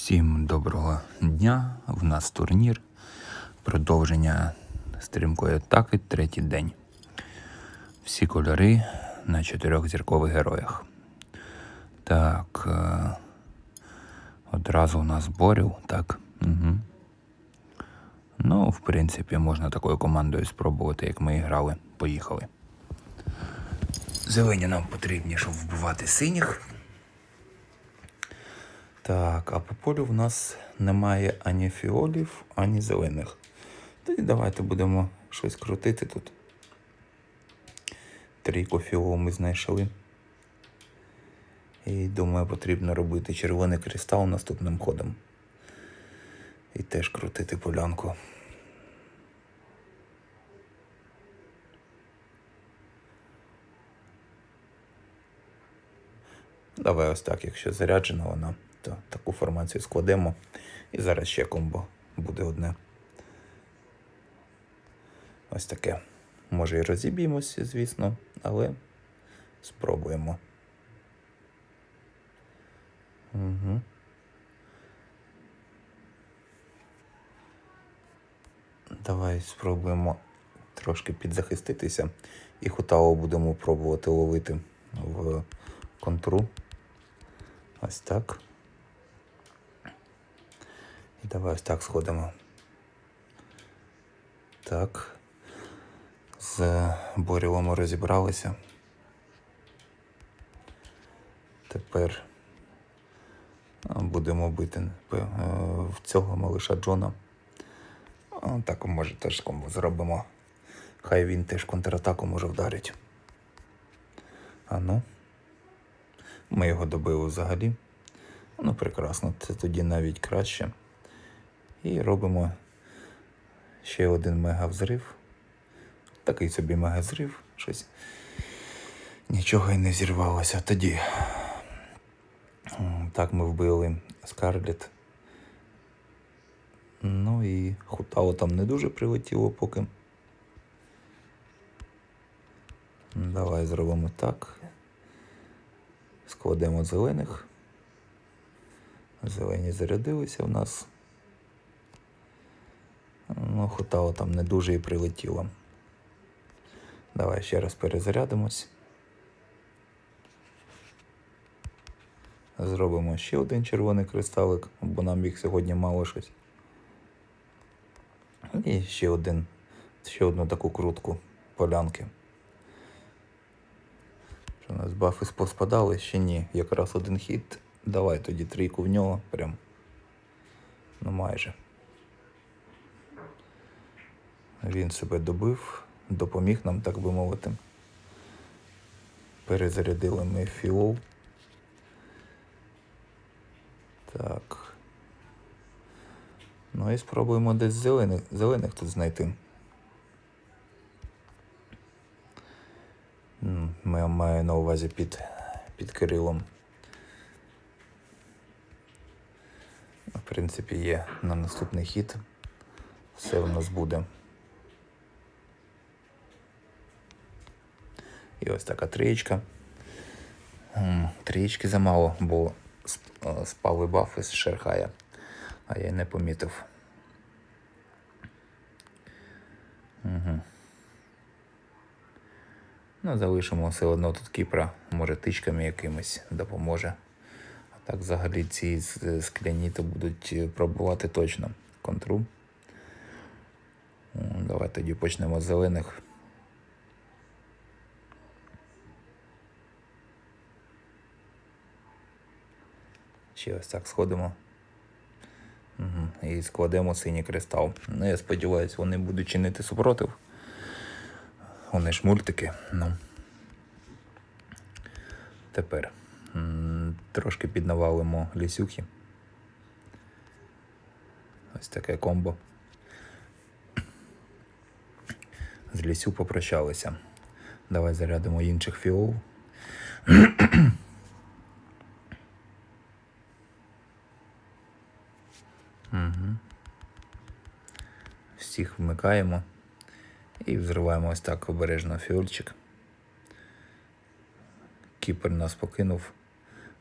Всім доброго дня. В нас турнір. Продовження стрімкої атаки, третій день. Всі кольори на чотирьох зіркових героях. Так. е, Одразу у нас борів, так. Угу. Ну, в принципі, можна такою командою спробувати, як ми і грали. Поїхали. Зелені нам потрібні, щоб вбивати синіх. Так, а по полю в нас немає ані фіолів, ані зелених. Тоді давайте будемо щось крутити тут. Трійку фіолу ми знайшли. І думаю, потрібно робити червоний кристал наступним ходом. І теж крутити полянку. Давай ось так, якщо заряджена вона, то таку формацію складемо. І зараз ще комбо буде одне. Ось таке. Може і розіб'ємося, звісно, але спробуємо. Угу. Давай спробуємо трошки підзахиститися і хутао будемо пробувати ловити в контру. Ось так. І давай ось так сходимо. Так. З Борілом розібралися. Тепер будемо бити е, в цього малиша Джона. Так, може теж зробимо. Хай він теж контратаку може вдарить. А ну. Ми його добили взагалі. Ну, прекрасно, це тоді навіть краще. І робимо ще один мегавзрив. Такий собі мегазрив. Щось. Нічого й не зірвалося тоді. Так ми вбили Скарлет. Ну і Хутао там не дуже прилетіло поки. Давай зробимо так. Складемо зелених. Зелені зарядилися в нас. Ну, Хутао там не дуже і прилетіло. Давай ще раз перезарядимось. Зробимо ще один червоний кристалик, бо нам їх сьогодні мало щось. І ще один, ще одну таку крутку полянки. Що у нас бафи поспадали? Ще ні. Якраз один хід. Давай тоді трійку в нього прям. Ну майже. Він себе добив, допоміг нам, так би мовити. Перезарядили ми фіол. Так. Ну і спробуємо десь зелених, зелених тут знайти. Ми маю на увазі під, під Кирилом. В принципі, є на наступний хід. Все у нас буде. І ось така трієчка. М, Трієчки замало, бо е, спали бафи з Шерхая, а я не помітив. Угу. Ну, залишимо все одно тут Кіпра, може тичками якимось допоможе. А так взагалі ці скляні то будуть е, пробувати точно контру. Давай тоді почнемо з зелених. Ще ось так сходимо. І складемо синій кристал. Ну, я сподіваюся, вони будуть чинити супротив. Вони ж мультики. Ну. Тепер трошки піднавалимо лісюхи. Ось таке комбо. З лісю попрощалися. Давай зарядимо інших фіол. Угу. Всіх вмикаємо і взриваємо ось так обережно фіольчик. Кіпер нас покинув.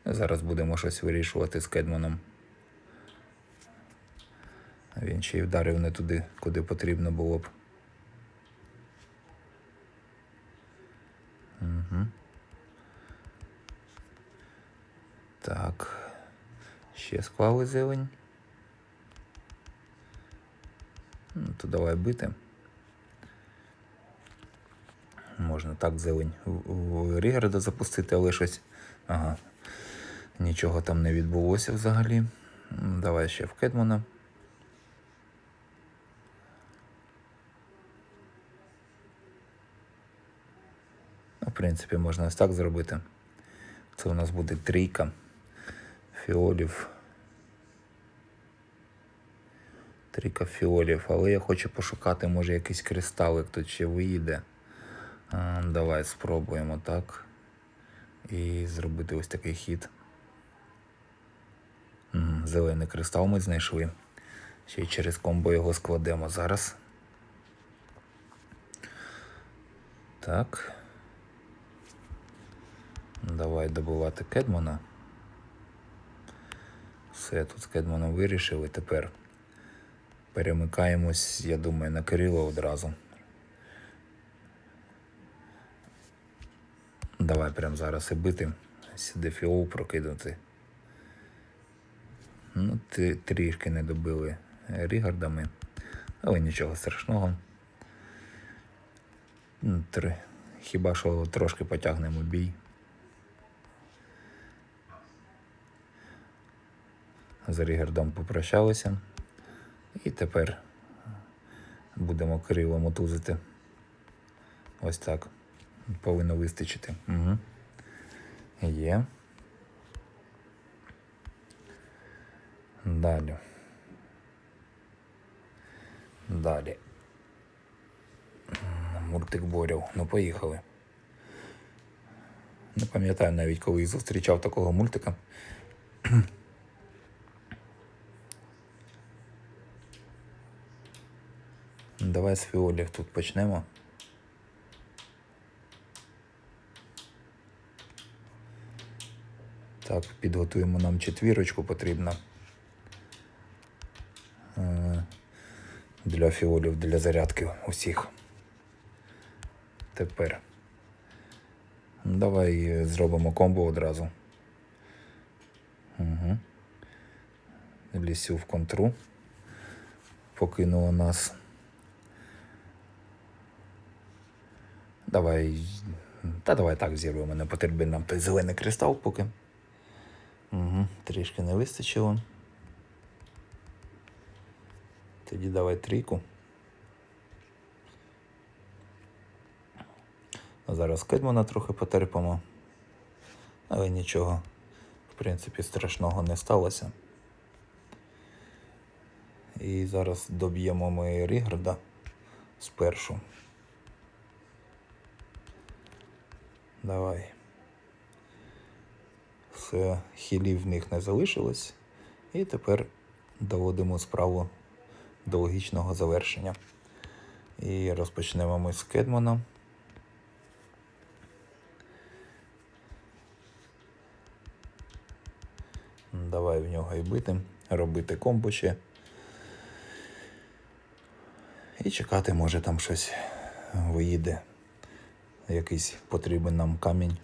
Зараз будемо щось вирішувати з Кедманом. Він ще й вдарив не туди, куди потрібно було б. Угу. Так. Ще склали зелень. Ну, то давай бити. Можна так зелень в- в запустити, але щось. Ага. Нічого там не відбулося взагалі. Давай ще в Кедмана. Ну, в принципі, можна ось так зробити. Це у нас буде трійка фіолів. Трійка фіолів, але я хочу пошукати, може, якийсь кристалик тут ще виїде. Давай спробуємо так. І зробити ось такий хід. Зелений кристал ми знайшли. Ще й через комбо його складемо зараз. Так. Давай добувати Кедмана. Все, тут з Кедманом вирішили. Тепер перемикаємось, я думаю, на Кирило одразу. Давай прямо зараз і бити. Сюди фіол прокинути. Ну, трішки не добили Рігардами, але нічого страшного. Ну, Три. Хіба що трошки потягнемо бій. З Рігардом попрощалися. І тепер будемо Кирило мотузити. Ось так. Повинно вистачити. Угу. Є. Далі. Далі. М, Мультик Борів. Ну, поїхали. Не пам'ятаю навіть, коли зустрічав такого мультика. Давай з фіолів тут почнемо. Так, підготуємо нам четвірочку потрібно. Е, Для фіолів, для зарядки усіх. Тепер. Давай зробимо комбо одразу. Угу. Лісю в контру. Покинуло нас. Давай. Та давай так зірвемо. Не потрібен нам той зелений кристал поки. Угу, трішки не вистачило. Тоді давай трійку. А Зараз Кедмана трохи потерпимо. Але нічого, в принципі, страшного не сталося. І зараз доб'ємо ми Рігарда спершу. Давай. Все, хілів в них не залишилось. І тепер доводимо справу до логічного завершення. І розпочнемо ми з Кедмана. Давай в нього і бити, робити комбо. І чекати, може там щось виїде. Якийсь потрібен нам камінь.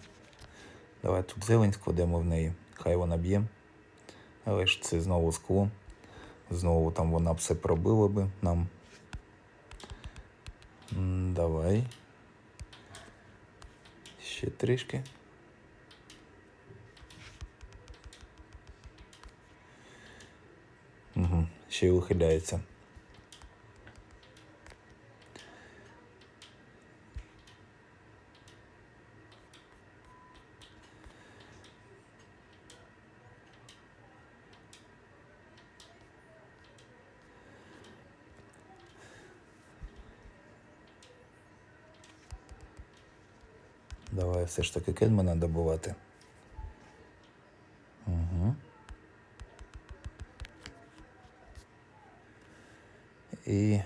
Давай тут зелень складемо в неї, хай вона б'є. Але ж це знову скло. Знову там вона все пробила би нам. Давай. Ще трішки. Угу, ще й ухиляється. Давай все ж таки кедмана добувати. Угу. І.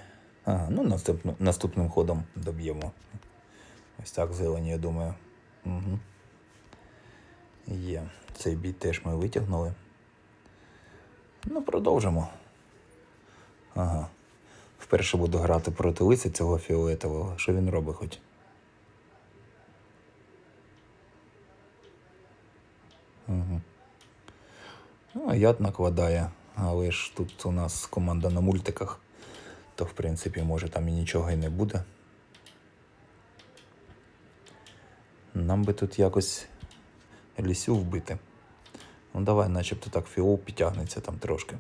Ага, ну наступним, наступним ходом доб'ємо. Ось так зелені, я думаю. Угу. Є. Цей бій теж ми витягнули. Ну, продовжимо. Ага. Вперше буду грати проти лиса цього фіолетового. Що він робить хоч? Угу. Ну, яд накладає, але ж тут у нас команда на мультиках, то в принципі, може там і нічого і не буде. Нам би тут якось лісю вбити. Ну давай, начебто так фіол підтягнеться там трошки.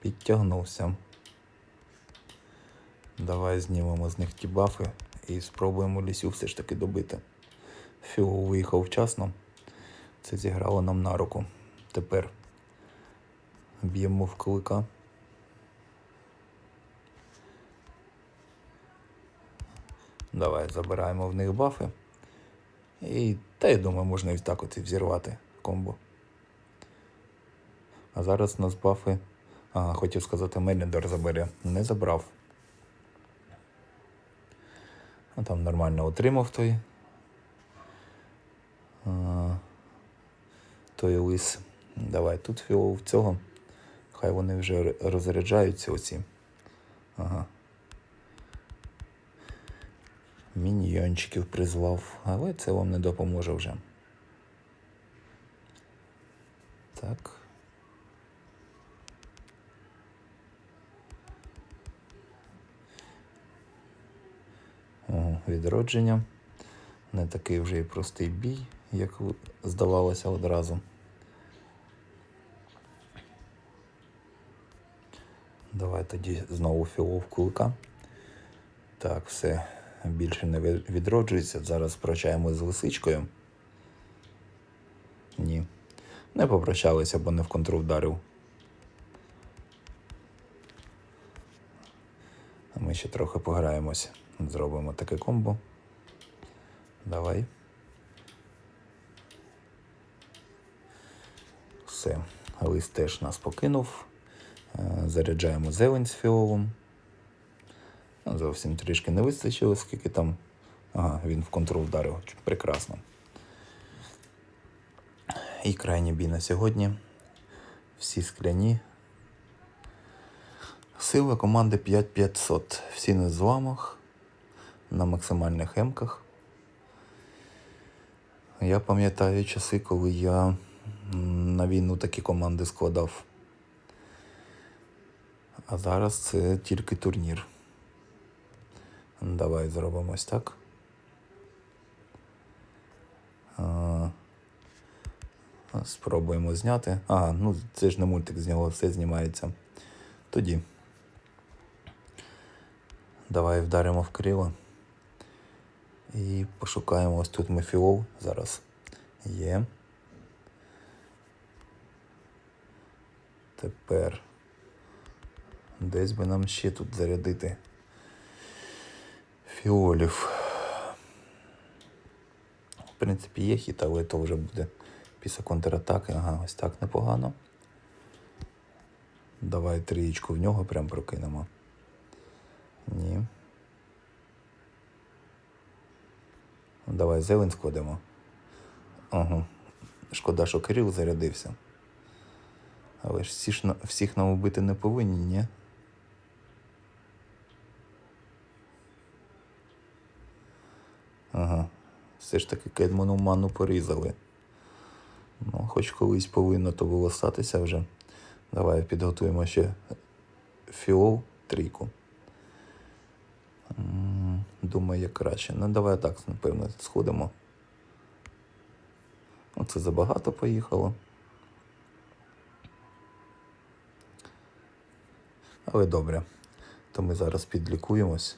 Підтягнувся. Давай знімемо з них ті бафи і спробуємо лісю все ж таки добити. Фіол виїхав вчасно. Це зіграло нам на руку. Тепер б'ємо в клика. Давай забираємо в них бафи. І та я думаю, можна і так от взірвати комбо. А зараз у нас бафи. Ага, хотів сказати, Меліндор забере. Не забрав. А там нормально отримав той. Той лис. Давай тут фіол цього. Хай вони вже розряджаються оці. Ага. Міньйончиків призвав, але це вам не допоможе вже. Так. О, відродження. Не такий вже і простий бій, як здавалося одразу. Давай тоді знову філов кулика. Так, все більше не відроджується. Зараз прощаємось з лисичкою. Ні. Не попрощалися, бо не в контру вдарив. Ми ще трохи пограємось. Зробимо таке комбо. Давай. Все. Лист теж нас покинув. Е, Заряджаємо зелень з фіолом. Ну, Зовсім трішки не вистачило, скільки там. Ага, він в контрол вдарив. Прекрасно. І крайній бій на сьогодні. Всі скляні. Сила команди 5500. Всі на зламах, на максимальних емках. Я пам'ятаю часи, коли я на війну такі команди складав. А зараз це тільки турнір. Давай зробимо ось так. А, Спробуємо зняти. Ага, ну це ж не мультик з нього все знімається. Тоді. Давай вдаримо в крило. І пошукаємо ось тут мефіол зараз. Є. Тепер. Десь би нам ще тут зарядити фіолів. В принципі, є хіт, але то вже буде після контратаки. Ага, ось так непогано. Давай трієчку в нього прям прокинемо. Ні. Давай зелень складемо. Ага. Шкода, що Кирил зарядився. Але ж всі ж всіх нам вбити не повинні, ні? Ага. Все ж таки Кедману ману порізали. Ну, хоч колись повинно то було статися вже. Давай підготуємо ще фіол трійку. Думаю, як краще. Ну, давай так, напевно, сходимо. Оце забагато поїхало. Але добре. То ми зараз підлікуємось.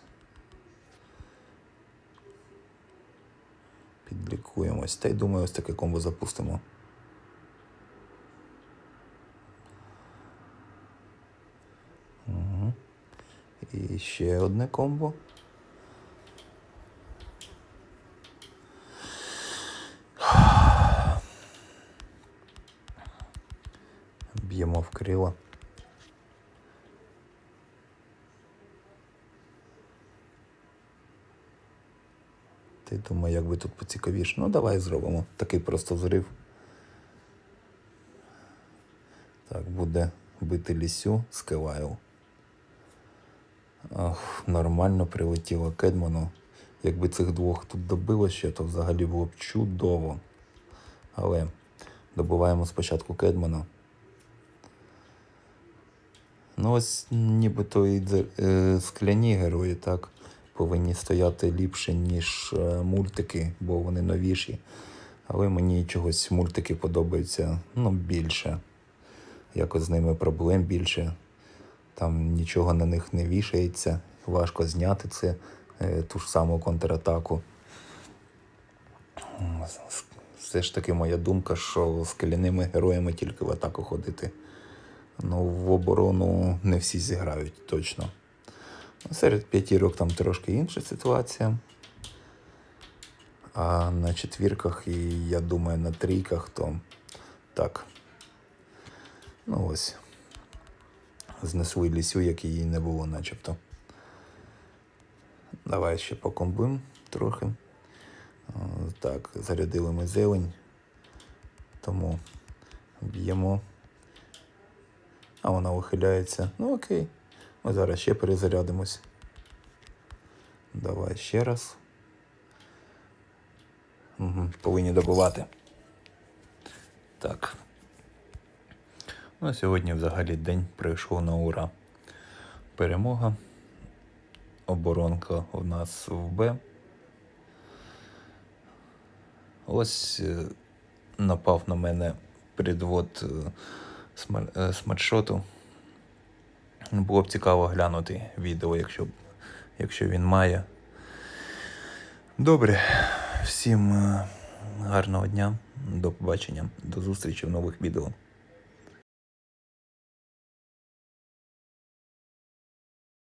Підлікуємось. Та й думаю, ось таке комбо запустимо. Угу. І ще одне комбо. Б'ємо в крило. Ти думаю, як би тут поцікавіше. Ну, давай зробимо. Такий просто взрив. Так, буде бити лісю з Кевайл. Ах, нормально прилетіло Кедману. Якби цих двох тут добило ще, то взагалі було б чудово. Але добиваємо спочатку Кедмана. Ну, ось нібито і е, скляні герої так повинні стояти ліпше, ніж е, мультики, бо вони новіші. Але мені чогось мультики подобаються ну, більше. Якось з ними проблем більше. Там нічого на них не вішається, важко зняти це, е, ту ж саму контратаку. Все ж таки моя думка, що з кляними героями тільки в атаку ходити. Ну, в оборону не всі зіграють точно. Серед п'ятірок там трошки інша ситуація. А на четвірках і я думаю на трійках, то так. Ну ось. Знесли лісю, як її не було, начебто. Давай ще покомбим трохи. Так, зарядили ми зелень. Тому б'ємо. А вона ухиляється. Ну окей. Ми зараз ще перезарядимось. Давай ще раз. Угу, повинні добувати. Так. Ну, сьогодні взагалі день пройшов на ура. Перемога. Оборонка у нас в Б. Ось е, напав на мене підвод е, смар- е. Було б цікаво глянути відео, якщо, якщо він має. Добре, всім е, гарного дня, до побачення, до зустрічі в нових відео.